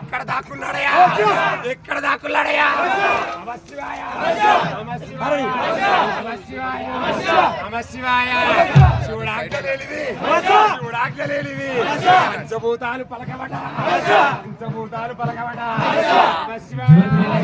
ఎక్కడ దాక్కున్నాడయా ఎక్కడ దాక్కున్నాడయా చూడాకలేలివి పంచభూతాలు పలకబడ పంచభూతాలు పలకబడ